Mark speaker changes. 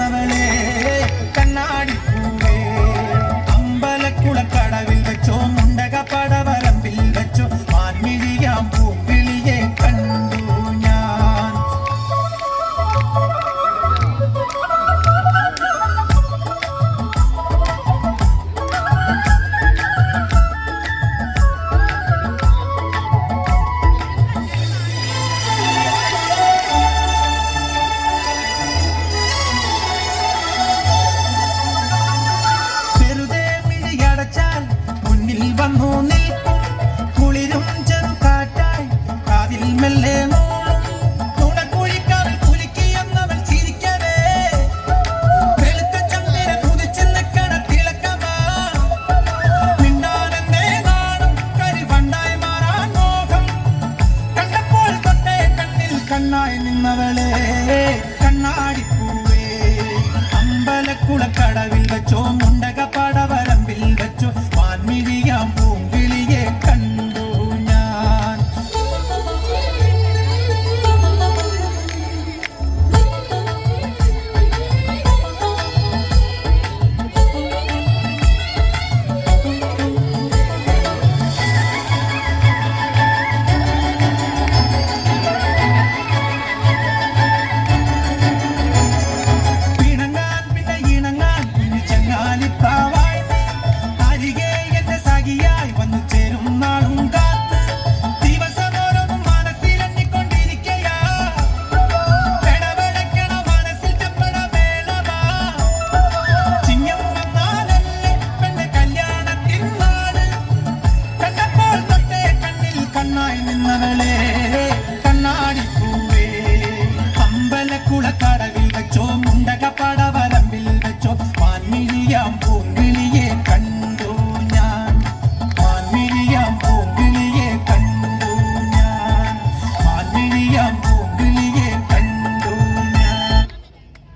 Speaker 1: വന്നവളെ മുന്നിൽ വന്നു നിൽക്കും കുളിരും ചെറുകാറ്റായി. കാതിൽ മെല്ലെ കണ്ണാടിപ്പൂവേ. അമ്പലക്കുളക്കടവിൽ വെച്ചോ കണ്ണാടി പൂവേ അമ്പലക്കുളക്കാൾ